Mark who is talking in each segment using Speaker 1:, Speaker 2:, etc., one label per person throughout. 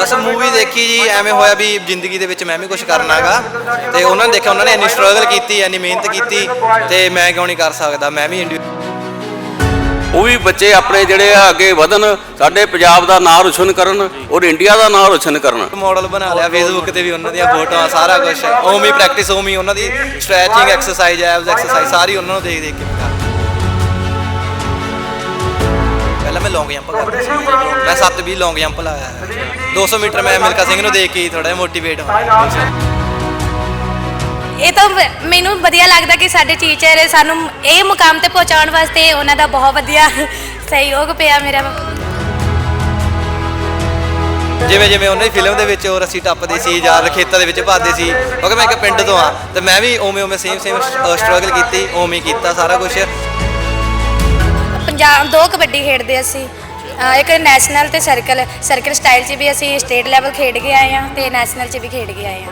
Speaker 1: ਬਸ movie ਦੇਖੀ ਜੀ ਐਵੇਂ ਹੋਇਆ ਵੀ ਜ਼ਿੰਦਗੀ ਦੇ ਵਿੱਚ ਮੈਂ ਵੀ ਕੁਝ ਕਰਨਾਗਾ। ਤੇ ਉਹਨਾਂ ਨੇ ਦੇਖਿਆ ਉਹਨਾਂ ਨੇ ਇੰਨੀ ਸਟਰਗਲ ਕੀਤੀ ਇੰਨੀ ਮਿਹਨਤ ਕੀਤੀ ਤੇ ਮੈਂ ਕਿਉਂ ਨਹੀਂ ਕਰ ਸਕਦਾ? ਮੈਂ ਵੀ
Speaker 2: ਉਹ ਵੀ ਬੱਚੇ ਆਪਣੇ ਜਿਹੜੇ ਆ ਅੱਗੇ ਵਧਣ ਸਾਡੇ ਪੰਜਾਬ ਦਾ ਨਾਮ ਰੋਸ਼ਨ ਕਰਨ ਔਰ ਇੰਡੀਆ ਦਾ ਨਾਮ ਰੋਸ਼ਨ ਕਰਨ।
Speaker 1: ਮਾਡਲ ਬਣਾ ਲਿਆ ਫੇਸਬੁੱਕ ਤੇ ਵੀ ਉਹਨਾਂ ਦੀਆਂ ਫੋਟੋਆਂ ਸਾਰਾ ਕੁਝ ਉਵੇਂ ਹੀ ਪ੍ਰੈਕਟਿਸ ਉਵੇਂ ਹੀ ਉਹਨਾਂ ਦੀ ਸਟ੍ਰੈਚਿੰਗ ਐਕਸਰਸਾਈਜ਼ ਐਬਸ ਐਕਸਰਸਾਈਜ਼ ਸਾਰੀ ਉਹਨਾਂ ਨੂੰ ਦੇਖ ਦੇਖ ਕੇ ਮੈਂ ਲੌਂਗ ਜੰਪ ਕਰਦਾ ਮੈਂ 7 20 ਲੌਂਗ ਜੰਪ ਲਾਇਆ ਹੈ। 200 ਮੀਟਰ ਮੈਂ ਮਿਲਖਾ ਸਿੰਘ ਨੂੰ ਦੇਖ ਕੇ ਥੋੜਾ ਮੋਟੀਵੇਟ ਹੋਇਆ।
Speaker 3: ਇਹ ਤਾਂ ਮੈਨੂੰ ਵਧੀਆ ਲੱਗਦਾ ਕਿ ਸਾਡੇ ਟੀਚਰ ਸਾਨੂੰ ਇਹ ਮੁਕਾਮ ਤੇ ਪਹੁੰਚਾਉਣ ਵਾਸਤੇ ਉਹਨਾਂ ਦਾ ਬਹੁਤ ਵਧੀਆ ਸਹਿਯੋਗ ਪਿਆ ਮੇਰਾ।
Speaker 1: ਜਿਵੇਂ ਜਿਵੇਂ ਉਹਨਾਂ ਦੀ ਫਿਲਮ ਦੇ ਵਿੱਚ ਉਹ ਰੱਸੀ ਟੱਪਦੇ ਸੀ ਜਾਂ ਖੇਤਾਂ ਦੇ ਵਿੱਚ ਭੱਜਦੇ ਸੀ ਕਿਉਂਕਿ ਮੈਂ ਇੱਕ ਪਿੰਡ ਤੋਂ ਆ ਤੇ ਮੈਂ ਵੀ ਉਵੇਂ ਉਵੇਂ ਸੇਮ ਸੇਮ ਸਟਰਗਲ ਕੀਤੀ ਉਵੇਂ ਹੀ ਕੀਤਾ ਸਾਰਾ ਕੁਝ
Speaker 3: ਪੰਜਾਬ ਦੋ ਕਬੱਡੀ ਖੇਡਦੇ ਅਸੀਂ। ਅਹ ਇੱਕ ਨੈਸ਼ਨਲ ਤੇ ਸਰਕਲ ਸਰਕਲ ਸਟਾਈਲ 'ਚ ਵੀ ਅਸੀਂ ਸਟੇਟ ਲੈਵਲ ਖੇਡ ਕੇ ਆਏ ਹਾਂ ਤੇ ਨੈਸ਼ਨਲ 'ਚ ਵੀ ਖੇਡ ਕੇ ਆਏ ਹਾਂ।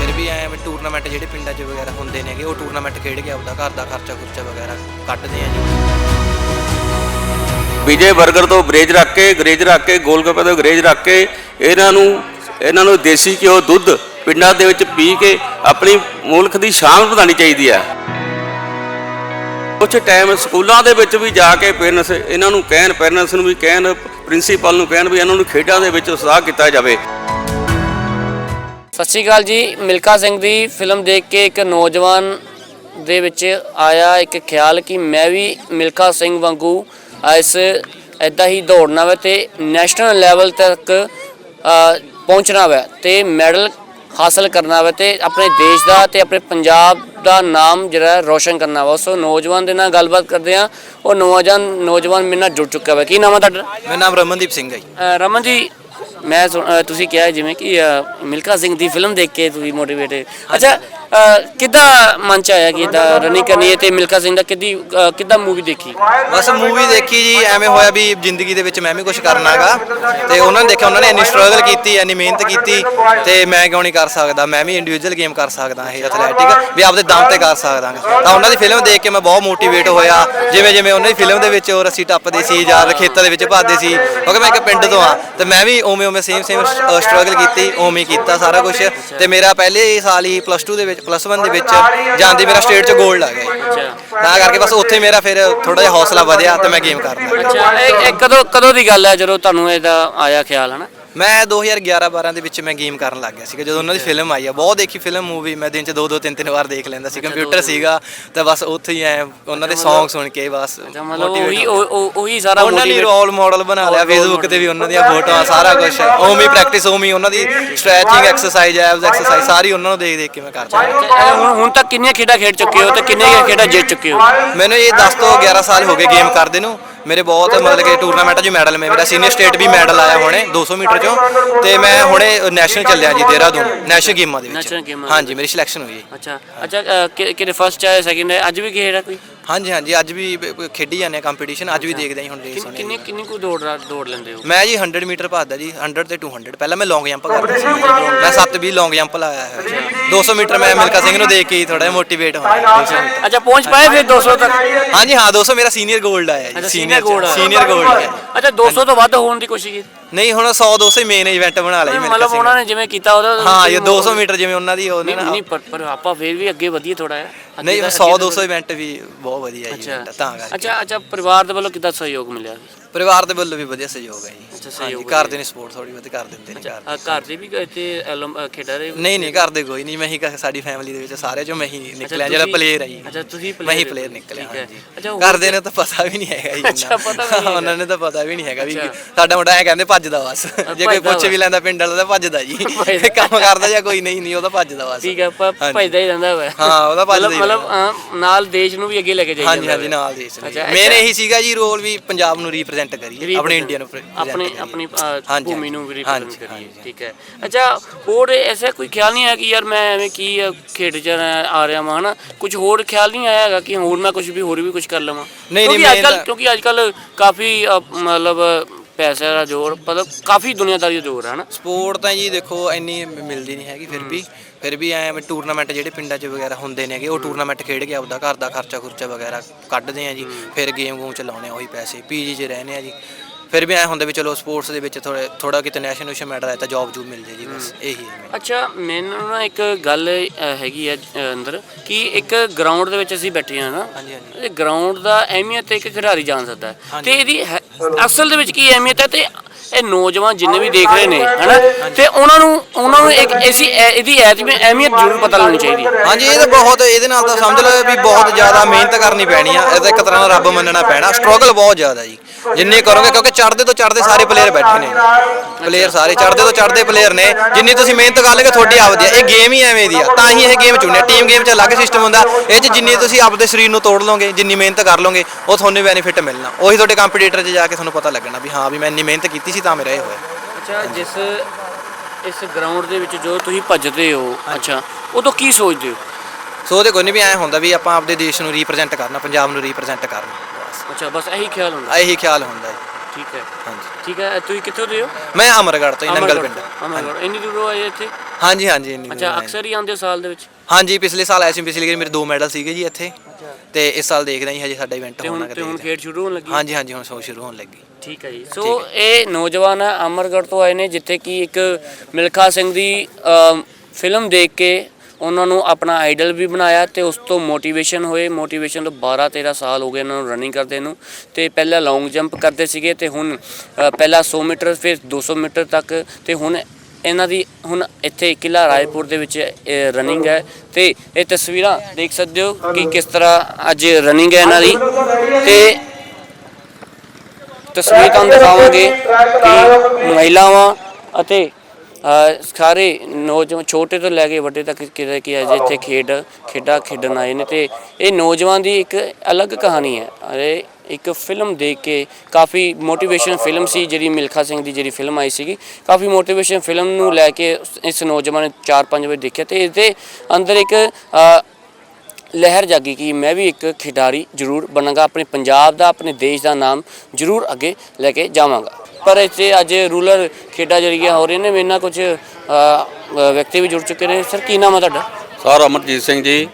Speaker 1: ਫਿਰ ਵੀ ਐ ਟੂਰਨਾਮੈਂਟ ਜਿਹੜੇ ਪਿੰਡਾਂ 'ਚ ਵਗੈਰਾ ਹੁੰਦੇ ਨੇਗੇ ਉਹ ਟੂਰਨਾਮੈਂਟ ਖੇਡ ਕੇ ਆਪਦਾ ਘਰ ਦਾ ਖਰਚਾ ਖੁਰਚਾ ਵਗੈਰਾ ਕੱਢਦੇ ਆ ਜੀ।
Speaker 2: ਵਿਜੇ 버ਗਰ ਤੋਂ ਬਰੇਜ ਰੱਖ ਕੇ ਗਰੇਜ ਰੱਖ ਕੇ ਗੋਲਗੱਪੇ ਤੋਂ ਗਰੇਜ ਰੱਖ ਕੇ ਇਹਨਾਂ ਨੂੰ ਇਹਨਾਂ ਨੂੰ ਦੇਸੀ ਘਿਓ ਦੁੱਧ ਪਿੰਡਾਂ ਦੇ ਵਿੱਚ ਪੀ ਕੇ ਆਪਣੀ ਮੁਲਕ ਦੀ ਸ਼ਾਨ ਵਧਾਉਣੀ ਚਾਹੀਦੀ ਹੈ। ਕੁਝ ਟਾਈਮ ਸਕੂਲਾਂ ਦੇ ਵਿੱਚ ਵੀ ਜਾ ਕੇ ਪੇਰੈਂਟਸ ਇਹਨਾਂ ਨੂੰ ਕਹਿਣ ਪੇਰੈਂਟਸ ਨੂੰ ਵੀ ਕਹਿਣ ਪ੍ਰਿੰਸੀਪਲ ਨੂੰ ਕਹਿਣ ਵੀ ਇਹਨਾਂ ਨੂੰ ਖੇਡਾਂ ਦੇ ਵਿੱਚ ਉਤਸ਼ਾਹ ਕੀਤਾ ਜਾਵੇ।
Speaker 4: ਸਤਿ ਸ਼੍ਰੀ ਅਕਾਲ ਜੀ। ਮਿਲਖਾ ਸਿੰਘ ਦੀ ਫਿਲਮ ਦੇਖ ਕੇ ਇੱਕ ਨੌਜਵਾਨ ਦੇ ਵਿੱਚ ਆਇਆ ਇੱਕ ਖਿਆਲ ਕਿ ਮੈਂ ਵੀ ਮਿਲਖਾ ਸਿੰਘ ਵਾਂਗੂ ਇਸ ਐਦਾਂ ਹੀ ਦੌੜਨਾ ਵਾ ਤੇ ਨੈਸ਼ਨਲ ਲੈਵਲ ਤੱਕ ਪਹੁੰਚਣਾ ਵਾ ਤੇ ਮੈਡਲ ਹਾਸਲ ਕਰਨਾ ਵਾ ਤੇ ਆਪਣੇ ਦੇਸ਼ ਦਾ ਤੇ ਆਪਣੇ ਪੰਜਾਬ ਦਾ ਨਾਮ ਜਿਹੜਾ ਰੋਸ਼ਨ ਕਰਨਾ ਵਾ ਸੋ ਨੌਜਵਾਨ ਦੇ ਨਾਲ ਗੱਲਬਾਤ ਕਰਦੇ ਆ ਉਹ ਨੌਜਵਾਨ ਨੌਜਵਾਨ ਮੇਰੇ ਨਾਲ ਜੁੜ ਚੁੱਕਾ ਵਾ ਕੀ ਨਾਮ ਹੈ ਤੁਹਾਡਾ?
Speaker 1: ਮੇਰਾ ਨਾਮ ਰਮਨਦੀਪ ਸਿੰਘ ਹੈ ਜੀ।
Speaker 4: ਰਮਨ ਜੀ ਮੈਂ ਸੁਣ- ਅ, ਤੁਸੀਂ ਕਿਹਾ ਜਿਵੇਂ ਕਿ ਅ, ਮਿਲਖਾ ਸਿੰਘ ਦੀ ਫਿਲਮ ਦੇਖ ਕੇ ਤੁਸੀਂ ਮੋਟੀਵੇਟ ਅੱਛਾ ਅ, ਕਿੱਦਾਂ ਮਨ ਚ ਆਇਆ ਕਿ ਇਦਾਂ ਰਨਿੰਗ ਕਰਨੀ ਹੈ ਤੇ ਮਿਲਖਾ ਸਿੰਘ ਦਾ ਕਿੱਦੀ ਅ, ਕਿੱਦਾਂ ਮੂਵੀ ਦੇਖੀ?
Speaker 1: ਬਸ ਮੂਵੀ ਦੇਖੀ ਜੀ ਐਵੇਂ ਹੋਇਆ ਵੀ ਜ਼ਿੰਦਗੀ ਦੇ ਵਿੱਚ ਮੈਂ ਵੀ ਕੁਝ ਕਰਨਾਗਾ ਤੇ ਉਹਨਾਂ ਨੇ ਦੇਖਿਆ ਉਹਨਾਂ ਨੇ ਇੰਨੀ ਸਟਰਗਲ ਕੀਤੀ ਇੰਨੀ ਮਿਹਨਤ ਕੀਤੀ ਤੇ ਮੈਂ ਕਿਉਂ ਨਹੀਂ ਕਰ ਸਕਦਾ? ਮੈਂ ਵੀ ਇੰਡੀਵਿਜੂਅਲ ਗੇਮ ਕਰ ਸਕਦਾ ਇਹ ਐਥਲੈਟਿਕ ਵੀ ਆਪਦੇ ਦਮ ਤੇ ਕਰ ਸਕਦਾ ਤਾਂ ਉਹਨਾਂ ਦੀ ਫਿਲਮ ਦੇਖ ਕੇ ਮੈਂ ਬਹੁਤ ਮੋਟੀਵੇਟ ਹੋਇਆ। ਜਿਵੇਂ ਜਿਵੇਂ ਉਹਨਾਂ ਦੀ ਫਿਲਮ ਦੇ ਵਿੱਚ ਉਹ ਰੱਸੀ ਟੱਪਦੇ ਸੀ ਜਾਂ ਖੇਤਾਂ ਦੇ ਵਿੱਚ ਭੱਜਦੇ ਸੀ ਕਿਉਂਕਿ ਮੈਂ ਇੱਕ ਪਿੰਡ ਤੋਂ ਆ ਤੇ ਮੈਂ ਵੀ ਉਵੇਂ ਉਵੇਂ ਸੇਮ ਸੇਮ ਸਟਰਗਲ ਕੀਤੀ ਉਵੇਂ ਕੀਤਾ ਸਾਰਾ ਕੁਝ ਤੇ ਮੇਰਾ ਪਹਿਲੇ ਸਾਲ ਹੀ ਪਲੱਸ 2 ਦੇ ਵਿੱਚ ਪਲੱਸ 1 ਦੇ ਵਿੱਚ ਜਾਂਦੀ ਮੇਰਾ ਸਟੇਟ 'ਚ 골ਡ ਆ ਗਿਆ। ਤਾਂ ਕਰਕੇ ਬਸ ਉੱਥੇ ਮੇਰਾ ਫਿਰ ਥੋੜਾ ਜਿਹਾ ਹੌਸਲਾ ਵਧਿਆ ਤੇ ਮੈਂ ਗੇਮ ਕਰਨ
Speaker 4: ਅੱਛਾ ਇਹ ਕਦੋਂ ਕਦੋਂ ਦੀ ਗੱਲ ਹੈ ਜਦੋਂ ਤੁਹਾਨੂੰ ਇਹਦਾ ਆਇਆ ਖਿਆਲ ਹਨਾ?
Speaker 1: ਮੈਂ 2011-12 ਦੇ ਵਿੱਚ ਮੈਂ ਗੇਮ ਕਰਨ ਲੱਗ ਗਿਆ ਸੀਗਾ ਜਦੋਂ ਉਹਨਾਂ ਦੀ ਫਿਲਮ ਆਈ ਆ। ਬਹੁਤ ਦੇਖੀ ਫਿਲਮ ਮੂਵੀ ਮੈਂ ਦਿਨ 'ਚ ਦੋ ਦੋ ਤਿੰਨ ਤਿੰਨ ਵਾਰ ਦੇਖ ਲੈਂਦਾ ਸੀ। ਕੰਪਿਊਟਰ ਸੀਗਾ ਤੇ ਬਸ ਉੱਥੇ ਹੀ ਐ ਉਹਨਾਂ ਦੇ Song ਸੁਣ ਕੇ ਬਸ
Speaker 4: ਮਤਲਬ ਉਹੀ ਉਹ- ਸਾਰਾ
Speaker 1: ਉਹਨਾਂ ਨੇ ਰੋਲ ਮਾਡਲ ਬਣਾ ਲਿਆ ਫੇਸਬੁੱਕ ਤੇ ਵੀ ਉਹਨਾਂ ਦੀਆਂ ਫੋਟੋਆਂ ਸਾਰਾ ਕੁਝ ਉਵੇਂ ਹੀ ਪ੍ਰੈਕਟਿਸ ਉਵੇਂ ਹੀ ਉਹਨਾਂ ਦੀ ਸਟ੍ਰੈਚਿੰਗ ਐਕਸਰਸਾਈਜ਼ ਐਬਸ ਐਕਸਰਸਾਈਜ਼ ਸਾਰੀ ਉਹਨਾਂ ਨੂੰ ਦੇਖ ਦੇਖ ਕੇ ਮੈਂ ਕਰਦਾ
Speaker 4: ਹੁਣ ਹੁਣ ਤੱਕ ਕਿੰਨੀਆਂ ਖੇਡਾਂ ਖੇਡ ਚੁੱਕੇ ਹੋ ਤੇ ਕਿੰਨੀਆਂ ਖੇਡਾਂ ਜਿੱਤ ਚੁੱਕੇ ਹੋ?
Speaker 1: ਮੈਨੂੰ ਇਹ 10 ਤੋਂ 11 ਸਾਲ ਹੋ ਗਏ ਗੇਮ ਕਰਦੇ ਨੂੰ। ਮੇਰੇ ਬਹੁਤ ਮਤਲਬ ਕਿ ਟੂਰਨਾਮੈਂਟਾਂ 'ਚ ਮੈਡਲ ਮੇਰਾ ਸੀਨੀਅਰ ਸਟੇਟ ਵੀ ਮੈਡਲ ਆਇਆ ਹੁਣੇ 200 ਮੀਟਰ 'ਚੋਂ ਤੇ ਮੈਂ ਹੁਣੇ ਨੈਸ਼ਨਲ ਚੱਲਿਆ ਜੀ ਦੇਹਰਾਦੂਨ ਨੈਸ਼ਨਲ ਗੇਮਾਂ ਦੇ ਵਿੱਚ।
Speaker 4: ਗੇਮਾਂ
Speaker 1: ਹਾਂਜੀ ਮੇਰੀ ਸਿਲੈਕਸ਼ਨ ਹੋਈ ਹੈ
Speaker 4: ਅੱਛਾ ਅੱਛਾ ਅ, ਕਿ- ਕਿਹੜੇ ਫਸਟ ਆਏ ਸੈਕਿੰਡ ਅੱਜ ਵੀ ਖੇਡਾ ਕੋਈ?
Speaker 1: ਹਾਂਜੀ ਹਾਂਜੀ ਅੱਜ ਵੀ ਬ- ਖੇਡੀ ਜਾਂਦੇ ਆ ਕੰਪੀਟੀਸ਼ਨ ਅੱਜ ਵੀ ਦੇਖਦੇ ਹਾਂ ਹੁਣ ਰੇਸ
Speaker 4: ਕਿੰਨੀ ਕਿੰਨੀ ਕਿੰਨੀ ਕੁ ਦੌੜ ਰਾ- ਦੌੜ ਲੈਂਦੇ ਹੋ?
Speaker 1: ਮੈਂ ਜੀ 100 ਮੀਟਰ ਭੱਜਦਾ ਜੀ 100 ਤੇ 200 ਪਹਿਲਾਂ ਮੈਂ ਲੌਂਗ ਜੰਪ ਕਰਦਾ ਸੀ। ਮੈਂ 7 20 ਲੌਂਗ ਜੰਪ ਲਾਇਆ ਹੈ 200 ਮੀਟਰ ਮੈਂ ਮਿਲਖਾ ਸਿੰਘ ਨੂੰ ਦੇਖ ਕੇ ਹੀ ਥੋੜਾ ਜਿਹਾ ਮੋਟੀਵੇਟ ਹੋਇਆ।
Speaker 4: ਅੱਛਾ ਪਹੁੰਚ ਪਾਏ ਫਿਰ 200 ਤੱਕ?
Speaker 1: ਹਾਂਜੀ ਹਾਂ 200 ਮੇਰਾ ਸੀਨੀਅਰ 골ਡ ਆਇਆ
Speaker 4: ਅੱਛਾ
Speaker 1: ਜੀ
Speaker 4: ਸੀਨੀਅਰ ਗੋਲ
Speaker 1: ਸੀਨੀਅਰ 골ਡ ਆਇਆ।
Speaker 4: ਅੱਛਾ 200 ਤੋਂ ਵੱਧ ਹੋਣ ਦੀ ਕੋਸ਼ਿਸ਼ ਕੀਤੀ?
Speaker 1: ਨਹੀਂ ਹੁਣ 100 200 ਹੀ ਮੇਨ ਇਵੈਂਟ ਬਣਾ ਲਿਆ ਜੀ ਮਿਲਖਾ
Speaker 4: ਮਤਲਬ
Speaker 1: ਸਿੰਘ
Speaker 4: ਉਹਨਾਂ ਨੇ ਜਿਵੇਂ ਕੀਤਾ ਉਹਦਾ
Speaker 1: ਹਾਂ ਇਹ 200 ਮੀਟਰ ਜਿਵੇਂ ਉਹਨਾਂ ਦੀ ਉਹਨੇ
Speaker 4: ਨਹੀਂ
Speaker 1: ਨਾ
Speaker 4: ਨਹੀਂ ਪਰ ਪਰ ਆਪਾਂ ਫੇਰ ਵੀ ਅੱਗੇ ਵਧੀਏ ਥੋੜਾ ਹੈ
Speaker 1: ਨਹੀਂ
Speaker 4: ਤਾਂ-
Speaker 1: 100
Speaker 4: ਅੱਗੇ ਤਾਂ-
Speaker 1: 200 ਇਵੈਂਟ ਵੀ ਬਹੁਤ ਵਧੀਆ ਜੀ ਤਾਂ ਕਰਕੇ।
Speaker 4: ਅੱਛਾ ਅੱਛਾ ਪਰਿਵਾਰ ਦੇ ਵੱਲੋਂ ਕਿੱਦਾਂ ਸਹਿਯੋਗ ਮਿਲਿਆ?
Speaker 1: ਪਰਿਵਾਰ ਦੇ ਵੱਲੋਂ ਵੀ ਵਧੀਆ ਸਹਿਯੋਗ ਹੈ ਜੀ
Speaker 4: ਅੱਛਾ,
Speaker 1: ਹਾਂਜੀ
Speaker 4: ਸਹਿਯੋਗ
Speaker 1: ਘਰ ਦੇ ਨੇ ਸਪੋਰਟ ਥੋੜੀ ਬਹੁਤੀ ਕਰ ਦਿੰਦੇ ਨੇ ਘਰ
Speaker 4: ਆ, ਘਰ ਦੇ ਵੀ ਇੱਥੇ ਐਲਮ- ਖੇਡਾਂ ਦੇ
Speaker 1: ਨਹੀਂ ਨਹੀਂ ਘਰ ਦੇ ਕੋਈ ਨਹੀਂ ਮੈਂ ਹੀ ਕ- ਸਾਡੀ ਫੈਮਿਲੀ ਦੇ ਵਿੱਚ ਸਾਰੇ ਚੋਂ ਮੈਂ ਹੀ ਨਿਕਲਿਆ ਜਿਹੜਾ
Speaker 4: ਤੁਸੀਂ-
Speaker 1: ਪਲੇਅਰ ਹੈ ਜੀ
Speaker 4: ਅੱਛਾ ਤੁਸੀਂ
Speaker 1: ਮੈਂ ਹੀ
Speaker 4: player
Speaker 1: ਪਲੇਅਰ। ਨਿਕਲਿਆ
Speaker 4: ਠੀਕ ਹੈ।
Speaker 1: ਹਾਂਜੀ
Speaker 4: ਅੱਛਾ, ਹੋਰ-
Speaker 1: ਘਰਦੇ ਨੇ ਤਾਂ ਪਤਾ ਵੀ ਨਹੀਂ ਹੈਗਾ ਜੀ
Speaker 4: ਅੱਛਾ। ਪਤਾ ਵੀ ਨਹੀਂ ਹੈਗਾ।
Speaker 1: ਉਹਨਾਂ ਨੇ ਤਾਂ ਪਤਾ ਵੀ ਨਹੀਂ ਹੈਗਾ ਵੀ
Speaker 4: ਅੱਛਾ।
Speaker 1: ਸਾਡਾ ਮੁੰਡਾ ਐ ਕਹਿੰਦੇ ਭੱਜਦਾ ਬਸ ਜੇ ਕੋਈ
Speaker 4: ਭੱਜਦਾ
Speaker 1: ਪੁੱਛ ਵੀ ਲੈਂਦਾ ਪਿੰਡ ਵਾਲਾ ਤਾਂ ਭੱਜਦਾ ਜੀ
Speaker 4: ਭੱਜਦਾ।
Speaker 1: ਕੰਮ ਕਰਦਾ ਜਾਂ ਕੋਈ ਨਹੀਂ ਨਹੀਂ ਉਹਦਾ ਭੱਜਦਾ ਬਸ
Speaker 4: ਠੀਕ ਹੈ ਪ-
Speaker 1: ਹਾਂਜੀ।
Speaker 4: ਭਜਦਾ ਹੀ ਰਹਿੰਦਾ ਵਾ
Speaker 1: ਹਾਂ, ਉਹਦਾ ਭੱਜਦਾ ਹੀ
Speaker 4: ਮਤਲਬ ਨਾਲ ਦੇਸ਼ ਨੂੰ ਵੀ ਅੱਗੇ ਲੈ ਕੇ ਜਾਈ
Speaker 1: ਹਾਂਜੀ ਹਾਂਜੀ। ਨਾਲ ਦੇਸ਼
Speaker 4: ਅੱਛਾ,
Speaker 1: ਮੇਨ
Speaker 4: ਅੱਛਾ।
Speaker 1: ਇਹੀ ਸੀਗਾ ਜੀ ਰੋਲ ਵੀ ਪੰਜਾਬ ਨੂੰ ਰੀਪ੍ਰੈਜ਼ੈਂਟ ਕਰੀਏ ਆਪਣੇ ਇੰਡੀਆ ਨੂੰ represent
Speaker 4: ਆਪਣੀ
Speaker 1: ਕਰੀਏ।
Speaker 4: ਆਪਣੀ ਅ,
Speaker 1: ਹਾਂਜੀ,
Speaker 4: ਭੂਮੀ ਨੂੰ ਵੀ
Speaker 1: ਹਾਂਜੀ,
Speaker 4: represent
Speaker 1: ਹਾਂਜੀ,
Speaker 4: ਕਰੀਏ
Speaker 1: ਹਾਂਜੀ।
Speaker 4: ਠੀਕ ਹੈ। ਅੱਛਾ ਹੋਰ ਐਸਾ ਕੋਈ ਖਿਆਲ ਨਹੀਂ ਆਇਆ ਕਿ ਯਾਰ ਮੈਂ ਐਵੇਂ ਕੀ ਅ, ਖੇਡ ਚ ਆ ਰਿਹਾ ਵਾਂ ਹਨਾ? ਕੁਝ ਹੋਰ ਖਿਆਲ ਨਹੀਂ ਆਇਆ ਹੈਗਾ ਕਿ ਹੋਰ ਮੈਂ ਕੁਝ ਵੀ ਹੋਰ ਵੀ ਕੁਝ ਕਰ ਲਵਾਂ?
Speaker 1: ਨਹੀਂ,
Speaker 4: ਕਿਉਂਕਿ
Speaker 1: ਮੈਂ
Speaker 4: ਅੱਜ ਕੱਲ੍ਹ
Speaker 1: ਤਾਂ-
Speaker 4: ਕਿਉਂਕਿ ਅੱਜ ਕੱਲ ਕਾਫੀ ਅ, ਮਤਲਬ ਪੈਸੇ ਦਾ ਜ਼ੋਰ ਮਤਲਬ ਕਾਫੀ ਦੁਨੀਆਦਾਰੀ ਦਾ ਜ਼ੋਰ ਹੈ ਹਨਾ?
Speaker 1: ਸਪੋਰਟ ਤਾਂ ਜੀ ਦੇਖੋ ਇੰਨੀ ਮਿਲਦੀ ਨਹੀਂ ਹੈਗੀ ਫਿਰ ਵੀ। ਫਿਰ ਵੀ ਐ ਟੂਰਨਾਮੈਂਟ ਜਿਹੜੇ ਪਿੰਡਾਂ 'ਚ ਵਗੈਰਾ ਹੁੰਦੇ ਨੇਗੇ ਉਹ ਟੂਰਨਾਮੈਂਟ ਖੇਡ ਕੇ ਆਪਦਾ ਘਰ ਦਾ ਖਰਚਾ ਖੁਰਚਾ ਵਗੈਰਾ ਕੱਢਦੇ ਆ ਜੀ ਫਿਰ ਗੇਮ ਗੂਮ ਚ ਲਾਉਣੇ ਆ ਉਹੀ ਪੈਸੇ ਪੀਜੀ 'ਚ ਰਹਿੰਦੇ ਆ ਜੀ। ਫਿਰ ਵੀ ਐ ਹੁੰਦਾ ਵੀ ਚਲੋ ਸਪੋਰਟਸ ਦੇ ਵਿੱਚ ਥੋੜਾ ਥੋੜਾ ਕਿਤੇ ਨੈਸ਼ਨਲ ਨੈਸ਼ਨਲ ਮੈਡਲ ਆਇਆ ਤਾਂ ਜੌਬ ਜੂਬ ਮਿਲ ਜੇ ਜੀ ਬਸ ਇਹੀ ਹੈ।
Speaker 4: ਅੱਛਾ ਮੈਨੂੰ ਨਾ ਇੱਕ ਗੱਲ ਅ, ਹੈਗੀ ਹੈ ਅ, ਅੰਦਰ ਕਿ ਇੱਕ ਗਰਾਊਂਡ ਦੇ ਵਿੱਚ ਅਸੀਂ ਬੈਠੇ ਹਾਂ ਨਾ
Speaker 1: ਹਾਂਜੀ ਹਾਂਜੀ।
Speaker 4: ਇਹ ਗਰਾਊਂਡ ਦਾ ਅਹਿਮੀਅਤ ਇੱਕ ਖਿਡਾਰੀ ਜਾਣ ਸਕਦਾ ਹੈ। ਤੇ ਇਹਦੀ ਹੈ- ਅਸਲ ਦੇ ਵਿੱਚ ਕੀ ਅਹਿਮੀਅਤ ਹੈ ਤੇ ਇਹ ਨੌਜਵਾਨ ਜਿੰਨੇ ਵੀ ਦੇਖ ਰਹੇ ਨੇ ਹਨਾ? ਤੇ ਉਹਨਾਂ ਨੂੰ ਉਹਨਾਂ ਨੂੰ ਇੱਕ ਐਸੀ ਐ- ਇਹਦੀ ਐਤਮੀ ਅਹਿਮੀਅਤ ਜ਼ਰੂਰ ਪਤਾ ਲੱਗਣੀ ਚਾਹੀਦੀ ਹੈ।
Speaker 1: ਹਾਂਜੀ ਇਹ ਤਾਂ ਬਹੁਤ ਇਹਦੇ ਨਾਲ ਤਾਂ ਸਮਝ ਲਓ ਵੀ ਬਹੁਤ ਜ਼ਿਆਦਾ ਮਿਹਨਤ ਕਰਨੀ ਪੈਣੀ ਆ ਇਹ ਤਾਂ ਇੱਕ ਤਰ੍ਹਾਂ ਦਾ ਰੱਬ ਮੰਨਣਾ ਪੈਣਾ ਸਟਰਗਲ ਬਹੁਤ ਜ਼ਿਆਦਾ ਜੀ। ਜਿੰਨੇ ਕਰੋਗੇ ਕਿਉਂਕਿ ਚੜਦੇ ਤੋਂ ਚੜਦੇ ਸਾਰੇ ਪਲੇਅਰ ਬੈਠੇ ਨੇ। ਪਲੇਅਰ ਸਾਰੇ ਚੜਦੇ ਤੋਂ ਚੜਦੇ ਪਲੇਅਰ ਨੇ। ਜਿੰਨੀ ਤੁਸੀਂ ਮਿਹਨਤ ਕਰ ਲਓਗੇ ਤੁਹਾਡੀ ਆਪਦੀ ਆ। ਇਹ ਗੇਮ ਹੀ ਐਵੇਂ ਦੀ ਆ। ਤਾਂ ਹੀ ਇਹ ਗੇਮ ਚੁਣਿਆ। ਟੀਮ ਗੇਮ 'ਚ ਅਲੱਗ ਸਿਸਟਮ ਹੁੰਦਾ। ਇਹ 'ਚ ਜਿੰਨੀ ਤੁਸੀਂ ਆਪਦੇ ਸਰੀਰ ਨੂੰ ਤੋੜ ਲਓਗੇ ਜਿੰਨੀ ਮਿਹਨਤ ਕਰ ਲਓਗੇ ਉਹ ਤੁਹਾਨੂੰ ਬੈਨੀਫਿਟ ਮਿਲਣਾ। ਉਹੀ ਤੁਹਾਡੇ ਕੰਪੀਟੀਟਰ 'ਚ ਜਾ ਕੇ ਤੁਹਾਨੂੰ ਪਤਾ ਲੱਗਣਾ ਵੀ ਹਾਂ ਵੀ ਮੈਂ ਇੰਨੀ ਮਿਹਨਤ ਕੀਤੀ ਸੀ ਤਾਂ ਮੇਰਾ ਇਹ ਹੋਇਆ।
Speaker 4: ਅੱਛਾ ਜਿਸ ਇਸ ਗਰਾਊਂਡ ਦੇ ਵਿੱਚ ਜੋ ਤੁਸੀਂ ਭੱਜਦੇ ਹੋ ਅੱਛਾ ਉਦੋਂ ਕੀ ਸੋਚਦੇ ਹੋ?
Speaker 1: ਸੋ ਉਹਦੇ ਕੋਈ ਨਹੀਂ ਵੀ ਐਂ ਹੁੰਦਾ ਵੀ ਆਪਾਂ ਆਪਦੇ ਦੇਸ਼ ਨੂੰ ਰੀਪਰੈਜ਼ੈਂਟ ਕਰਨਾ ਪੰਜਾਬ ਨੂੰ ਰੀਪਰੈਜ਼ੈਂਟ ਕਰਨਾ।
Speaker 4: ਅੱਛਾ ਬਸ ਇਹੀ ਖਿਆਲ ਹੁੰਦਾ?
Speaker 1: ਇਹੀ ਖਿਆਲ ਹੁੰਦਾ ਜੀ।
Speaker 4: ਠੀਕ ਹੈ।
Speaker 1: ਹਾਂਜੀ।
Speaker 4: ਠੀਕ ਹੈ ਤੁਸੀਂ ਕਿੱਥੋਂ ਦੇ ਹੋ?
Speaker 1: ਮੈਂ ਅਮਰਗੜ੍ਹ ਤੋਂ ਜੀ, ਨੰਗਲ ਪਿੰਡ।
Speaker 4: ਅਮਰਗੜ੍ਹ। ਇੰਨੀ ਦੂਰੋਂ ਆਏ ਇੱਥੇ?
Speaker 1: ਹਾਂਜੀ ਹਾਂਜੀ ਇੰਨੀ
Speaker 4: ਅੱਛਾ
Speaker 1: ਦੂਰ
Speaker 4: ਅਕਸਰ ਹੀ ਆਉਂਦੇ ਹੋ ਸਾਲ ਦੇ ਵਿੱਚ?
Speaker 1: ਹਾਂਜੀ ਪਿਛਲੇ ਸਾਲ ਆਏ ਸੀ ਪਿਛਲੀ ਵਾਰ ਮੇਰੇ ਦੋ ਮੈਡਲ ਸੀਗੇ ਜੀ ਇੱਥੇ। ਤੇ ਇਸ ਸਾਲ ਦੇਖਦੇ ਹਾਂ ਜੀ ਹਜੇ ਸਾਡਾ ਇਵੈਂਟ
Speaker 4: ਤੇ
Speaker 1: ਹੋਣਾ
Speaker 4: ਹੁਣ ਤੇ ਹੁਣ ਖੇਡ ਸ਼ੁਰੂ ਹੋਣ ਲੱਗੀ?
Speaker 1: ਹਾਂਜੀ ਹਾਂਜੀ ਹੁਣ ਸ਼ੋਅ ਸ਼ੁਰੂ ਹੋਣ ਲੱਗੀ।
Speaker 4: ਠੀਕ ਹੈ ਜੀ। ਸੋ ਇਹ ਨੌਜਵਾਨ ਹੈ ਅਮਰਗੜ੍ਹ ਤੋਂ ਆਏ ਨੇ ਜਿੱਥੇ ਕਿ ਇੱਕ ਮਿਲਖਾ ਸਿੰਘ ਦੀ ਅਮ, ਫਿਲਮ ਦੇਖ ਕੇ ਉਹਨਾਂ ਨੂੰ ਆਪਣਾ ਆਈਡਲ ਵੀ ਬਣਾਇਆ ਤੇ ਉਸ ਤੋਂ ਮੋਟੀਵੇਸ਼ਨ ਹੋਏ। ਮੋਟੀਵੇਸ਼ਨ ਤੋਂ 12 13 ਸਾਲ ਹੋ ਗਏ ਇਹਨਾਂ ਨੂੰ ਰਨਿੰਗ ਕਰਦੇ ਨੂੰ। ਤੇ ਪਹਿਲਾਂ ਲੌਂਗ ਜੰਪ ਕਰਦੇ ਸੀਗੇ ਤੇ ਹੁਣ ਪਹਿਲਾਂ 100 ਮੀਟਰ, ਫਿਰ 200 ਮੀਟਰ ਤੱਕ ਤੇ ਹੁਣ ਇਹਨਾਂ ਦੀ ਹੁਣ ਇੱਥੇ ਕਿਲਾ ਰਾਏਪੁਰ ਦੇ ਵਿੱਚ ਰਨਿੰਗ ਹੈ। ਤੇ ਇਹ ਤਸਵੀਰਾਂ ਦੇਖ ਸਕਦੇ ਹੋ ਕਿ ਕਿਸ ਤਰ੍ਹਾਂ ਅੱਜ ਰਨਿੰਗ ਹੈ ਇਹਨਾਂ ਦੀ। ਤੇ ਤਸਵੀਰ ਤੁਹਾਨੂੰ ਦਿਖਾਵਾਂਗੇ ਕਿ ਮਹਿਲਾਵਾਂ ਅਤੇ ਸਾਰੇ ਨੌਜਵਾਨ, ਛੋਟੇ ਤੋਂ ਲੈ ਕੇ ਵੱਡੇ ਤੱਕ ਕਿਤੇ ਕਿ ਅੱਜ ਇੱਥੇ ਖੇਡ, ਖੇਡਾਂ ਖੇਡਣ ਆਏ ਨੇ ਤੇ ਇਹ ਨੌਜਵਾਨ ਦੀ ਇੱਕ ਅਲੱਗ ਕਹਾਣੀ ਹੈ। ਅਰੇ, ਇੱਕ ਫਿਲਮ ਦੇਖ ਕੇ ਕਾਫੀ ਮੋਟੀਵੇਸ਼ਨ ਫਿਲਮ ਸੀ ਜਿਹੜੀ ਮਿਲਖਾ ਸਿੰਘ ਦੀ ਜਿਹੜੀ ਫਿਲਮ ਆਈ ਸੀਗੀ। ਕਾਫੀ ਮੋਟੀਵੇਸ਼ਨ ਫਿਲਮ ਨੂੰ ਲੈ ਕੇ ਇਸ ਨੌਜਵਾਨ ਨੇ 4-5 ਵਜੇ ਦੇਖਿਆ ਤੇ ਇਹਦੇ ਅੰਦਰ ਇੱਕ ਲਹਿਰ ਜਾਗੀ ਕਿ ਮੈਂ ਵੀ ਇੱਕ ਖਿਡਾਰੀ ਜ਼ਰੂਰ ਬਣਾਂਗਾ ਆਪਣੇ ਪੰਜਾਬ ਦਾ ਆਪਣੇ ਦੇਸ਼ ਦਾ ਨਾਮ ਜ਼ਰੂਰ ਅੱਗੇ ਲੈ ਕੇ ਜਾਵਾਂਗਾ। ਪਰ ਇੱਥੇ ਅੱਜ ਰੂਰਲ ਖੇਡਾਂ ਜਿਹੜੀਆਂ ਹੋ ਰਹੀਆਂ ਨੇ ਮੇਰੇ ਨਾਲ ਕੁਝ ਵਿਅਕਤੀ ਵੀ ਜੁੜ ਚੁੱਕੇ ਨੇ। ਸਰ ਕੀ ਨਾਮ ਹੈ ਤੁਹਾਡਾ?
Speaker 2: ਸਰ ਅਮਰਜੀਤ ਸਿੰਘ ਜੀ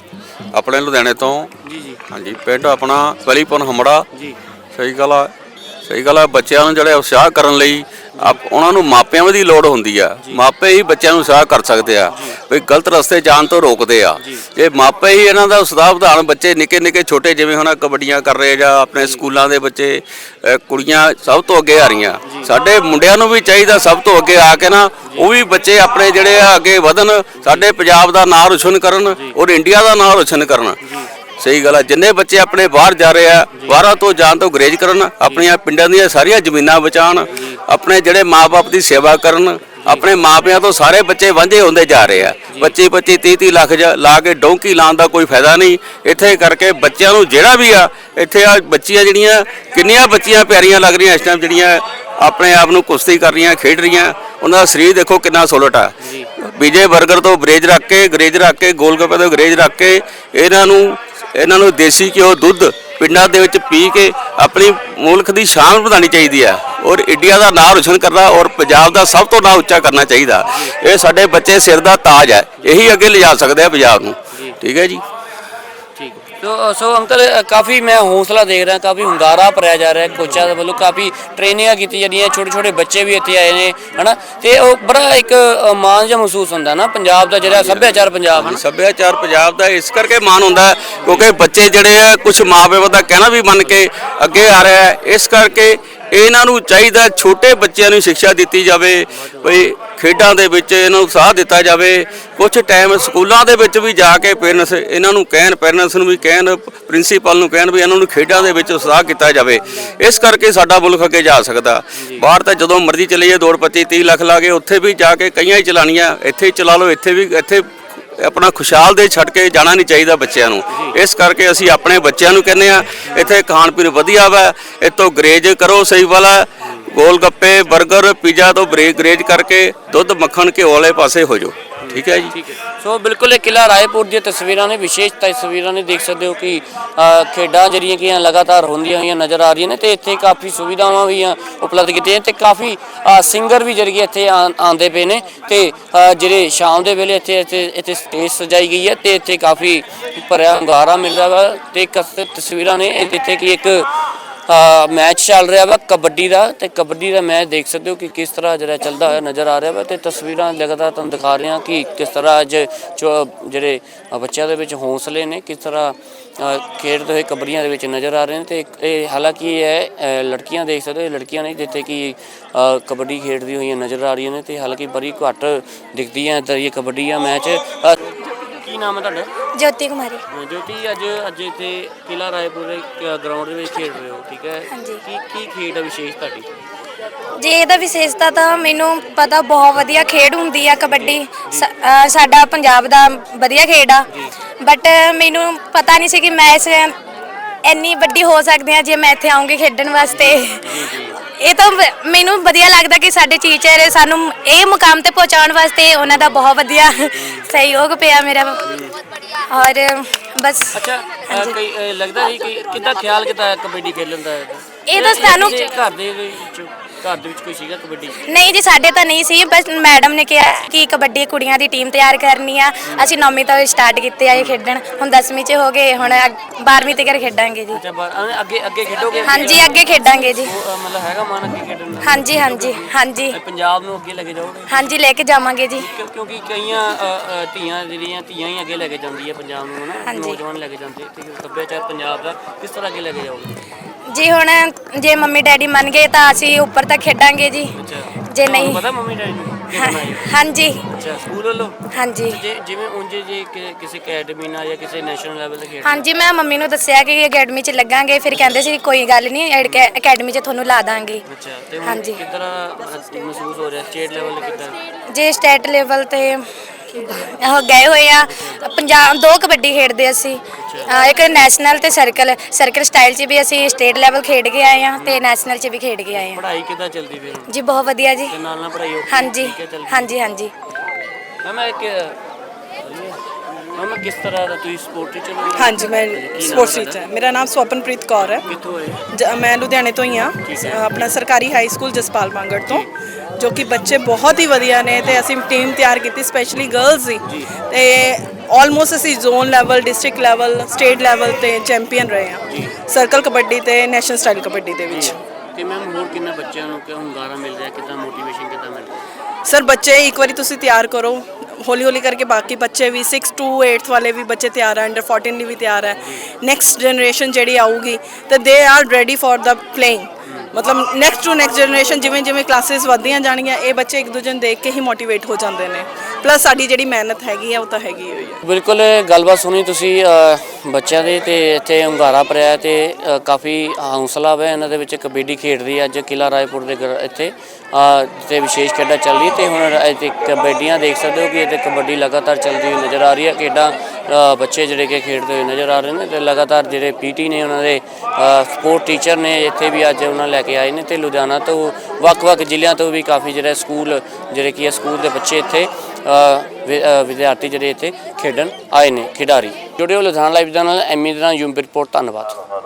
Speaker 2: ਆਪਣੇ ਲੁਧਿਆਣੇ ਤੋਂ।
Speaker 4: ਜੀ ਜੀ।
Speaker 2: ਹਾਂਜੀ ਪਿੰਡ ਆਪਣਾ ਵਲੀਪੁਰ ਹਮੜਾ।
Speaker 4: ਜੀ।
Speaker 2: ਸਹੀ ਗੱਲ ਆ ਸਹੀ ਗੱਲ ਆ ਬੱਚਿਆਂ ਨੂੰ ਜਿਹੜੇ ਉਤਸ਼ਾਹ ਕਰਨ ਲਈ ਆਪ- ਉਹਨਾਂ ਨੂੰ ਮਾਪਿਆਂ ਦੀ ਲੋੜ ਹੁੰਦੀ ਆ। ਮਾਪੇ ਹੀ ਬੱਚਿਆਂ ਨੂੰ ਉਤਸ਼ਾਹ ਕਰ ਸਕਦੇ ਆ ਵੀ ਗਲਤ ਰਸਤੇ ਜਾਣ ਤੋਂ ਰੋਕਦੇ ਆ। ਜੇ। ਮਾਪੇ ਹੀ ਇਹਨਾਂ ਦਾ ਉਤਸ਼ਾਹ ਵਧਾਉਣ ਬੱਚੇ ਨਿੱਕੇ ਨਿੱਕੇ ਛੋਟੇ ਜਿਵੇਂ ਹੁਣ ਕਬੱਡੀਆਂ ਕਰ ਰਹੇ ਜਾਂ ਆਪਣੇ ਸਕੂਲਾਂ ਦੇ ਬੱਚੇ ਕੁੜੀਆਂ ਸਭ ਤੋਂ ਅੱਗੇ ਆ ਰਹੀਆਂ। ਸਾਡੇ ਮੁੰਡਿਆਂ ਨੂੰ ਵੀ ਚਾਹੀਦਾ ਸਭ ਤੋਂ ਅੱਗੇ ਆ ਕੇ ਨਾ ਉਹ ਵੀ ਬੱਚੇ ਆਪਣੇ ਜਿਹੜੇ ਆ ਅੱਗੇ ਵਧਣ ਸਾਡੇ ਪੰਜਾਬ ਦਾ ਨਾਂ ਰੋਸ਼ਨ ਕਰਨ ਔਰ ਇੰਡੀਆ ਦਾ ਨਾਂ ਰੋਸ਼ਨ ਕਰਨ। ਸਹੀ ਗੱਲ ਆ ਜਿੰਨੇ ਬੱਚੇ ਆਪਣੇ ਬਾਹਰ ਜਾ ਰਹੇ ਆ ਬਾਹਰਾਂ ਤੋਂ ਜਾਣ ਤੋਂ ਗਰੇਜ ਕਰਨ ਆਪਣੀਆਂ ਪਿੰਡਾਂ ਦੀਆਂ ਸਾਰੀਆਂ ਜ਼ਮੀਨਾਂ ਬਚਾਉਣ ਆਪਣੇ ਜਿਹੜੇ ਮਾਪੇ ਦੀ ਸੇਵਾ ਕਰਨ ਆਪਣੇ ਮਾਪਿਆਂ ਤੋਂ ਸਾਰੇ ਬੱਚੇ ਵਾਂਝੇ ਹੁੰਦੇ ਜਾ ਰਹੇ ਆ। 25 25 30 30 ਲੱਖ ਲਾ ਕੇ ਡੌਂਕੀ ਲਾਉਣ ਦਾ ਕੋਈ ਫਾਇਦਾ ਨਹੀਂ। ਇੱਥੇ ਕਰਕੇ ਬੱਚਿਆਂ ਨੂੰ ਜਿਹੜਾ ਵੀ ਆ ਇੱਥੇ ਆ ਬੱਚੀਆਂ ਜਿਹੜੀਆਂ ਕਿੰਨੀਆਂ ਬੱਚੀਆਂ ਪਿਆਰੀਆਂ ਲੱਗ ਰਹੀਆਂ ਇਸ ਟਾਈਮ ਜਿਹੜੀਆਂ ਆਪਣੇ ਆਪ ਨੂੰ ਕੁਸ਼ਤੀ ਕਰ ਰਹੀਆਂ ਖੇਡ ਰਹੀਆਂ ਉਹਨਾਂ ਦਾ ਸਰੀਰ ਦੇਖੋ ਕਿੰਨਾ ਸੋਲਟ ਆ। ਵਿਜੇ 버ਗਰ ਤੋਂ ਬਰੇਜ ਰੱਖ ਕੇ ਗਰੇਜ ਰੱਖ ਕੇ ਗੋਲਗੱਪੇ ਤੋਂ ਗਰੇਜ ਰੱਖ ਕੇ ਇਹਨਾਂ ਨੂੰ ਇਹਨਾਂ ਨੂੰ ਦੇਸੀ ਘਿਓ, ਦੁੱਧ ਪਿੰਡਾਂ ਦੇ ਵਿੱਚ ਪੀ ਕੇ ਆਪਣੀ ਮੁਲਕ ਦੀ ਸ਼ਾਨ ਵਧਾਉਣੀ ਚਾਹੀਦੀ ਹੈ ਔਰ ਇੰਡੀਆ ਦਾ ਨਾਮ ਰੋਸ਼ਨ ਕਰਨਾ ਔਰ ਪੰਜਾਬ ਦਾ ਸਭ ਤੋਂ ਨਾਂ ਉੱਚਾ ਕਰਨਾ ਚਾਹੀਦਾ। ਇਹ ਸਾਡੇ ਬੱਚੇ ਸਿਰ ਦਾ ਤਾਜ ਹੈ। ਇਹੀ ਅੱਗੇ ਲਿਜਾ ਸਕਦੇ ਆ ਪੰਜਾਬ ਨੂੰ। ਠੀਕ ਹੈ ਜੀ?
Speaker 4: ਸੋ ਸੋ ਅੰਕਲ ਅ, ਕਾਫੀ ਮੈਂ ਹੌਸਲਾ ਦੇਖ ਰਿਹਾ ਕਾਫੀ ਹੁੰਗਾਰਾ ਭਰਿਆ ਜਾ ਰਿਹਾ ਕੋਚਾਂ ਦੇ ਵੱਲੋਂ ਕਾਫੀ ਟ੍ਰੇਨਿੰਗਾਂ ਕੀਤੀ ਜਾਂਦੀਆਂ ਛੋਟੇ ਛੋਟੇ ਬੱਚੇ ਵੀ ਇੱਥੇ ਆਏ ਨੇ ਹਨਾ? ਤੇ ਉਹ ਬੜਾ ਇੱਕ ਅ, ਮਾਣ ਜਿਹਾ ਮਹਿਸੂਸ ਹੁੰਦਾ ਨਾ ਪੰਜਾਬ ਦਾ ਜਿਹੜਾ ਸੱਭਿਆਚਾਰ ਪੰਜਾਬ ਹਨਾ
Speaker 2: ਸੱਭਿਆਚਾਰ ਪੰਜਾਬ ਦਾ ਇਸ ਕਰਕੇ ਮਾਣ ਹੁੰਦਾ ਹੈ ਕਿਉਂਕਿ ਬੱਚੇ ਜਿਹੜੇ ਆ ਕੁਝ ਮਾਪਿਆਂ ਦਾ ਕਹਿਣਾ ਵੀ ਮੰਨ ਕੇ ਅੱਗੇ ਆ ਰਿਹਾ ਹੈ। ਇਸ ਕਰਕੇ ਇਹਨਾਂ ਨੂੰ ਚਾਹੀਦਾ ਛੋਟੇ ਬੱਚਿਆਂ ਨੂੰ ਸਿੱਖਿਆ ਦਿੱਤੀ ਜਾਵੇ ਵੀ ਖੇਡਾਂ ਦੇ ਵਿੱਚ ਇਹਨਾਂ ਨੂੰ ਉਤਸ਼ਾਹ ਦਿੱਤਾ ਜਾਵੇ। ਕੁਝ ਟਾਈਮ ਸਕੂਲਾਂ ਦੇ ਵਿੱਚ ਵੀ ਜਾ ਕੇ ਪੇਰੈਂਟਸ ਇਹਨਾਂ ਨੂੰ ਕਹਿਣ ਪੇਰੈਂਟਸ ਨੂੰ ਵੀ ਕਹਿਣ ਪ੍ਰਿੰਸੀਪਲ ਨੂੰ ਕਹਿਣ ਵੀ ਇਹਨਾਂ ਨੂੰ ਖੇਡਾਂ ਦੇ ਵਿੱਚ ਉਤਸ਼ਾਹ ਕੀਤਾ ਜਾਵੇ। ਇਸ ਕਰਕੇ ਸਾਡਾ ਮੁਲਕ ਅੱਗੇ ਜਾ ਸਕਦਾ। ਬਾਹਰ ਤਾਂ ਜਦੋਂ ਮਰਜ਼ੀ ਚਲੇ ਜਾਏ ਦੌੜ 25 30 ਲੱਖ ਲਾ ਕੇ ਉੱਥੇ ਵੀ ਜਾ ਕੇ ਕਈਆਂ ਹੀ ਚਲਾਣੀਆਂ, ਇੱਥੇ ਹੀ ਚਲਾ ਲਓ, ਇੱਥੇ ਵੀ, ਇੱਥੇ ਆਪਣਾ ਖੁਸ਼ਹਾਲ ਦੇ ਛੱਡ ਕੇ ਜਾਣਾ ਨਹੀਂ ਚਾਹੀਦਾ ਬੱਚਿਆਂ ਨੂੰ। ਇਸ ਕਰਕੇ ਅਸੀਂ ਆਪਣੇ ਬੱਚਿਆਂ ਨੂੰ ਕਹਿੰਦੇ ਆ ਇੱਥੇ ਖਾਣ ਪੀਣ ਵਧੀਆ ਵਾ, ਇੱਥੋਂ ਗਰੇਜ ਕਰੋ, ਸਹੀ ਵਾਲਾ। ਗੋਲ ਗੱਪੇ 버ਗਰ ਪੀਜ਼ਾ ਤੋਂ ਬ੍ਰੇਕ ਗਰੇਜ ਕਰਕੇ ਦੁੱਧ, ਮੱਖਣ, ਘਿਓ ਵਾਲੇ ਪਾਸੇ ਹੋ ਜਾਓ। ਠੀਕ ਹੈ ਜੀ?
Speaker 4: ਸੋ ਬਿਲਕੁਲ ਇਹ ਕਿਲਾ ਰਾਏਪੁਰ ਦੀਆਂ ਤਸਵੀਰਾਂ ਨੇ, ਵਿਸ਼ੇਸ਼ ਤਸਵੀਰਾਂ ਨੇ ਦੇਖ ਸਕਦੇ ਹੋ ਕਿ ਖੇਡਾਂ ਜਿਹੜੀਆਂ ਕਿ ਲਗਾਤਾਰ ਹੁੰਦੀਆਂ ਹੋਈਆਂ ਨਜ਼ਰ ਆ ਰਹੀਆਂ ਨੇ ਤੇ ਇੱਥੇ ਕਾਫੀ ਸੁਵਿਧਾਵਾਂ ਵੀ ਉਪਲਬਧ ਕੀਤੀਆਂ ਤੇ ਕਾਫੀ ਸਿੰਗਰ ਵੀ ਜਿਹੜੇ ਇੱਥੇ ਆਉਂਦੇ ਪਏ ਨੇ ਤੇ ਜਿਹੜੇ ਸ਼ਾਮ ਦੇ ਵੇਲੇ ਇੱਥੇ ਇੱਥੇ ਸਟੇਜ ਸਜਾਈ ਗਈ ਹੈ ਤੇ ਇੱਥੇ ਕਾਫੀ ਭਰਿਆ ਹੁੰਗਾਰਾ ਮਿਲ ਰਿਹਾ ਵਾ ਤੇ ਤਸਵੀਰਾਂ ਨੇ ਇਹ ਜਿੱਥੇ ਕਿ ਇੱਕ ਮੈਚ ਚੱਲ ਰਿਹਾ ਵਾ ਕਬੱਡੀ ਦਾ ਤੇ ਕਬੱਡੀ ਦਾ ਮੈਚ ਦੇਖ ਸਕਦੇ ਹੋ ਕਿ ਕਿਸ ਤਰ੍ਹਾਂ ਜਿਹੜਾ ਚੱਲਦਾ ਹੋਇਆ ਨਜ਼ਰ ਆ ਰਿਹਾ ਵਾ ਤੇ ਤਸਵੀਰਾਂ ਲਗਾਤਾਰ ਤੁਹਾਨੂੰ ਦਿਖਾ ਰਹੇ ਹਾਂ ਕਿ ਕਿਸ ਤਰ੍ਹਾਂ ਅੱਜ ਜੋ ਜਿਹੜੇ ਬੱਚਿਆਂ ਦੇ ਵਿੱਚ ਹੌਸਲੇ ਨੇ, ਕਿਸ ਤਰ੍ਹਾਂ ਖੇਡਦੇ ਹੋਏ ਕਬੱਡੀਆਂ ਦੇ ਵਿੱਚ ਨਜ਼ਰ ਆ ਰਹੇ ਨੇ ਤੇ ਇਹ ਹਾਲਾਂਕਿ ਇਹ ਹੈ ਲੜਕੀਆਂ ਦੇਖ ਸਕਦੇ ਹੋ, ਇਹ ਲੜਕੀਆਂ ਨੇ ਜਿੱਥੇ ਕਿ ਕਬੱਡੀ ਖੇਡਦੀ ਹੋਈਆਂ ਨਜ਼ਰ ਆ ਰਹੀਆਂ ਨੇ ਤੇ ਹਾਲਾਂਕਿ ਬੜੀ ਘੱਟ ਦਿਖਦੀਆਂ ਇੱਧਰ ਇਹ ਕਬੱਡੀ ਆ ਮੈਚ। ਕੀ ਨਾਮ ਹੈ ਤੁਹਾਡਾ?
Speaker 3: ਜੋਤੀ ਕੁਮਾਰੀ।
Speaker 4: ਜੋਤੀ ਅੱਜ ਅੱਜ ਇੱਥੇ ਕਿਲਾ ਰਾਏਪੁਰ ਦੇ ਗਰਾਊਂਡ ਦੇ ਵਿੱਚ ਖੇਡ ਰਹੇ ਹੋ ਠੀਕ ਹੈ?
Speaker 3: ਹਾਂਜੀ।
Speaker 4: ਕੀ ਕੀ ਖੇਡ ਹੈ ਵਿਸ਼ੇਸ਼ ਤੁਹਾਡੀ?
Speaker 3: ਜੀ ਇਹਦਾ ਵਿਸ਼ੇਸ਼ਤਾ ਤਾਂ ਮੈਨੂੰ ਪਤਾ ਬਹੁਤ ਵਧੀਆ ਖੇਡ ਹੁੰਦੀ ਆ ਕਬੱਡੀ। ਸ- ਅਹ ਸਾਡਾ ਪੰਜਾਬ ਦਾ ਵਧੀਆ ਖੇਡ ਆ। ਬਟ ਮੈਨੂੰ ਪਤਾ ਨਹੀਂ ਸੀ ਕਿ ਮੈਂ ਇਸ ਇੰਨੀ ਵੱਡੀ ਹੋ ਸਕਦੀ ਆ ਜੇ ਮੈਂ ਇੱਥੇ ਆਉਂਗੀ ਖੇਡਣ ਵਾਸਤੇ। ਇਹ ਤਾਂ ਵ- ਮੈਨੂੰ ਵਧੀਆ ਲੱਗਦਾ ਕਿ ਸਾਡੇ ਟੀਚਰ ਸਾਨੂੰ ਇਹ ਮੁਕਾਮ ਤੇ ਪਹੁੰਚਾਉਣ ਵਾਸਤੇ ਉਹਨਾਂ ਦਾ ਬਹੁਤ ਵਧੀਆ ਸਹਿਯੋਗ ਪਿਆ ਮੇਰਾ। ਔਰ ਬਸ
Speaker 4: ਅੱਛਾ ਕਈ ਲੱਗਦਾ ਸੀ ਕਿ ਕਿੱਦਾਂ ਖਿਆਲ ਕਿੱਦਾਂ ਕਬੱਡੀ ਖੇਲਣ ਦਾ
Speaker 3: ਇਹ ਤਾਂ ਸਾਨੂੰ-
Speaker 4: ਕਿਸੇ ਘਰ ਦੇ ਵਿੱਚ ਘਰ ਦੇ ਵਿੱਚ ਕੋਈ ਸੀਗਾ ਕਬੱਡੀ?
Speaker 3: ਨਹੀਂ ਜੀ ਸਾਡੇ ਤਾਂ ਨਹੀਂ ਸੀ। ਬਸ ਮੈਡਮ ਨੇ ਕਿਹਾ ਕਿ ਕਬੱਡੀ ਕੁੜੀਆਂ ਦੀ ਟੀਮ ਤਿਆਰ ਕਰਨੀ ਆ। ਅਸੀਂ 9ਵੀਂ ਤੋਂ ਸਟਾਰਟ ਕੀਤੇ ਆ ਇਹ ਖੇਡਣ। ਹੁਣ 10ਵੀਂ ਚ ਹੋ ਗਏ ਹੁਣ 12ਵੀਂ ਤੱਕ ਖੇਡਾਂਗੇ ਜੀ।
Speaker 4: ਅੱਛਾ ਬਾ- ਅ, ਅੱਗੇ ਅੱਗੇ ਖੇਡੋਗੇ
Speaker 3: ਹਾਂਜੀ ਅੱਗੇ ਖੇਡਾਂਗੇ ਜੀ।
Speaker 4: ਉਹ, ਅ, ਮਤਲਬ ਹੈਗਾ ਮਨ ਅੱਗੇ ਖੇਡਣ ਦਾ?
Speaker 3: ਹਾਂਜੀ ਹਾਂਜੀ ਹਾਂਜੀ।
Speaker 4: ਅ, ਪੰਜਾਬ ਨੂੰ ਅੱਗੇ ਲੈ ਕੇ ਜਾਓਗੇ?
Speaker 3: ਹਾਂਜੀ ਲੈ ਕੇ ਜਾਵਾਂਗੇ ਜੀ।
Speaker 4: ਕਿਉਂ- ਕਿਉਂਕਿ ਕਈਆਂ ਅ, ਅ, ਧੀਆਂ ਜਿਹੜੀਆਂ ਧੀਆਂ ਹੀ ਅੱਗੇ ਲੈ ਕੇ ਜਾਂਦੀ ਹੈ ਪੰਜਾਬ ਨੂੰ ਹਨਾ?
Speaker 3: ਹਾਂਜੀ।
Speaker 4: ਨੌਜਵਾਨ ਲੈ ਕੇ ਜਾਂਦੇ ਤੇ ਸੱਭਿਆਚਾਰ ਪੰਜਾਬ ਦਾ ਕਿਸ ਤਰ੍ਹਾਂ ਅੱਗੇ ਲੈ ਕੇ ਜਾਓਗੇ?
Speaker 3: ਜੀ ਹੁਣ ਜੇ ਮੰਮੀ ਡੈਡੀ ਮੰਨ ਗਏ ਤਾਂ ਅਸੀਂ ਉੱਪਰ ਤੱਕ ਖੇਡਾਂਗੇ ਜੀ। ਜੇ
Speaker 4: ਤੁਹਾਨੂੰ
Speaker 3: ਨਹੀਂ
Speaker 4: ਪਤਾ ਮੰਮੀ ਡੈਡੀ ਨੂੰ? ਹੈ
Speaker 3: ਹਾਂਜੀ।
Speaker 4: ਅੱਛਾ ਸਕੂਲ ਵੱਲੋਂ?
Speaker 3: ਹਾਂਜੀ।
Speaker 4: ਜੇ ਜਿਵੇਂ ਉਂਝ ਜੇ ਕਿ- ਕਿਸੇ ਅਕੈਡਮੀ ਨਾਲ ਜਾਂ ਕਿਸੇ ਨੈਸ਼ਨਲ ਲੈਵਲ ਤੇ ਖੇਡ
Speaker 3: ਹਾਂਜੀ ਮੈਂ ਮੰਮੀ ਨੂੰ ਦੱਸਿਆ ਕਿ ਅਕੈਡਮੀ ਚ ਲੱਗਾਂਗੇ ਫਿਰ ਕਹਿੰਦੇ ਸੀ ਕੋਈ ਗੱਲ ਨਹੀਂ ਅਕੈ- ਅਕੈਡਮੀ ਚ ਤੁਹਾਨੂੰ ਲਾ ਦਾਂਗੇ।
Speaker 4: ਅੱਛਾ ਤੇ ਹੁਣ
Speaker 3: ਹਾਂਜੀ।
Speaker 4: ਅ, ਮਹਿਸੂਸ ਹੋ ਰਿਹਾ? ਸਟੇਟ ਲੈਵਲ ਤੇ ਕਿੱਦਾਂ?
Speaker 3: ਜੇ ਸਟੇਟ ਲੈਵਲ ਤੇ ਉਹ ਗਏ ਹੋਏ ਆ। ਪੰਜਾਬ ਦੋ ਕਬੱਡੀ ਖੇਡਦੇ ਅਸੀਂ। ਅਹ ਇੱਕ ਨੈਸ਼ਨਲ ਤੇ ਸਰਕਲ ਸਰਕਲ ਸਟਾਈਲ 'ਚ ਵੀ ਅਸੀਂ ਸਟੇਟ ਲੈਵਲ ਖੇਡ ਕੇ ਆਏ ਆ ਤੇ ਨੈਸ਼ਨਲ 'ਚ ਵੀ ਖੇਡ ਕੇ ਆਏ ਆ।
Speaker 4: ਪੜ੍ਹਾਈ ਕਿੱਦਾਂ ਚੱਲਦੀ ਫਿਰ
Speaker 3: ਜੀ ਬਹੁਤ ਵਧੀਆ ਜੀ।
Speaker 4: ਤੇ ਨਾਲ ਨਾਲ ਪੜ੍ਹਾਈ
Speaker 3: ਹਾਂਜੀ
Speaker 4: ਠੀਕ ਹੈ ਚੱਲਦੀ
Speaker 3: ਹਾਂਜੀ ਹਾਂਜੀ।
Speaker 4: ਮੈਂ ਇੱਕ ਮੈਂ ਕਿਸ ਤਰ੍ਹਾਂ ਦਾ ਤੁਸੀਂ ਸਪੋਰਟ ਟੀਚਰ ਹੋ
Speaker 5: ਹਾਂਜੀ ਮੈਂ ਸਪੋਰਟਸ
Speaker 4: ਹੈ।
Speaker 5: ਟੀਚਰ ਮੇਰਾ ਨਾਮ ਸਵਪਨਪ੍ਰੀਤ ਕੌਰ ਹੈ।
Speaker 4: ਕਿੱਥੋਂ ਹੈ
Speaker 5: ਜ- ਮੈਂ ਲੁਧਿਆਣੇ ਤੋਂ ਹੀ ਹਾਂ। ਆਪਣਾ ਸਰਕਾਰੀ ਹਾਈ ਸਕੂਲ ਜਸਪਾਲ ਮੰਗੜ ਤੋਂ। ਜੋ ਕਿ ਬੱਚੇ ਬਹੁਤ ਹੀ ਵਧੀਆ ਨੇ ਤੇ ਅਸੀਂ ਟੀਮ ਤਿਆਰ ਕੀਤੀ ਸਪੈਸ਼ਲੀ ਗਰਲਸ ਦੀ ਤੇ ਆਲਮੋਸਟ ਅਸੀਂ zone level district level state level ਤੇ ਚੈਂਪੀਅਨ ਰਹੇ ਹਾਂ। ਸਰਕਲ ਕਬੱਡੀ ਤੇ ਨੈਸ਼ਨਲ ਸਟਾਈਲ ਕਬੱਡੀ ਦੇ ਵਿੱਚ।
Speaker 4: ਤੇ ਮੈਮ ਹੋਰ ਕਿੰਨੇ ਬੱਚਿਆਂ ਨੂੰ ਕਿ ਹੁੰਗਾਰਾ ਮਿਲ ਰਿਹਾ? ਕਿੱਦਾਂ ਮੋਟੀਵੇਸ਼ਨ ਕਿੱਦਾਂ ਮਿਲ ਰਿਹਾ?
Speaker 5: ਸਰ ਬੱਚੇ ਇੱਕ ਵਾਰੀ ਤੁਸੀਂ ਤਿਆਰ ਕਰੋ। ਹੌਲੀ ਹੌਲੀ ਕਰਕੇ ਬਾਕੀ ਬੱਚੇ ਵੀ 6 ਟੂ 8th ਵਾਲੇ ਵੀ ਬੱਚੇ ਤਿਆਰ ਹੈ ਅੰਡਰ 14 ਲਈ ਵੀ ਤਿਆਰ ਹੈ ਨੈਕਸਟ ਜਨਰੇਸ਼ਨ ਜਿਹੜੀ ਆਊਗੀ ਤੇ they are ready for the playing ਮਤਲਬ ਨੈਕਸਟ ਟੂ ਨੈਕਸਟ ਜਨਰੇਸ਼ਨ ਜਿਵੇਂ ਜਿਵੇਂ ਕਲਾਸਿਸ ਵਧਦੀਆਂ ਜਾਣਗੀਆਂ ਇਹ ਬੱਚੇ ਇੱਕ ਦੂਜੇ ਨੂੰ ਦੇਖ ਕੇ ਹੀ ਮੋਟੀਵੇਟ ਹੋ ਜਾਂਦੇ ਨੇ। ਪਲੱਸ ਸਾਡੀ ਜਿਹੜੀ ਮਿਹਨਤ ਹੈਗੀ ਆ ਉਹ ਤਾਂ ਹੈਗੀ ਹੋਈ ਹੈ
Speaker 4: ਬਿਲਕੁਲ ਗੱਲਬਾਤ ਸੁਣੀ ਤੁਸੀਂ ਬੱਚਿਆਂ ਦੀ ਤੇ ਇੱਥੇ ਹੁੰਗਾਰਾ ਭਰਿਆ ਤੇ ਕਾਫੀ ਹੌਸਲਾ ਹੈ ਇਹਨਾਂ ਦੇ ਵਿੱਚ ਕਬੱਡੀ ਖੇਡਦੀ ਹੈ ਅੱਜ ਕਿਲਾ ਰਾਏਪੁਰ ਦੇ ਗਰ- ਇੱਥੇ ਅ, ਵਿਸ਼ੇਸ਼ ਖੇਡਾਂ ਚੱਲ ਰਹੀ ਤੇ ਹੁਣ ਇੱਥੇ ਕਬੱਡੀਆਂ ਦੇਖ ਸਕਦੇ ਹੋ ਕਿ ਇੱਥੇ ਕਬੱਡੀ ਲਗਾਤਾਰ ਚੱਲਦੀ ਹੋਈ ਨਜ਼ਰ ਆ ਰਹੀ ਹੈ ਖੇਡਾਂ ਬੱਚੇ ਜਿਹੜੇ ਕਿ ਖੇਡਦੇ ਹੋਏ ਨਜ਼ਰ ਆ ਰਹੇ ਨੇ ਤੇ ਲਗਾਤਾਰ ਜਿਹੜੇ ਪੀਟੀ ਨੇ ਉਹਨਾਂ ਦੇ ਸਪੋਰਟ ਟੀਚਰ ਨੇ ਇੱਥੇ ਵੀ ਅੱਜ ਉਹਨਾਂ ਲੈ ਕੇ ਆਏ ਨੇ ਤੇ ਲੁਧਿਆਣਾ ਤੋਂ ਵੱਖ-ਵੱਖ ਜ਼ਿਲ੍ਹਿਆਂ ਤੋਂ ਵੀ ਕਾਫੀ ਜਿਹੜੇ ਸਕੂਲ, ਜਿਹੜੇ ਕੀ ਹੈ ਸਕੂਲ ਦੇ ਬੱਚੇ ਇੱਥੇ ਵਿਦਿਆਰਥੀ ਜਿਹੜੇ ਇੱਥੇ ਖੇਡਣ ਆਏ ਨੇ ਖਿਡਾਰੀ। ਜੁੜਿਓ ਲੁਧਿਆਣਾ ਲਾਈਵ ਦੇ ਨਾਲ, ਐਮੀ ਦਾ ਯੂਮ ਰਿਪੋਰਟ, ਧੰਨਵਾਦ।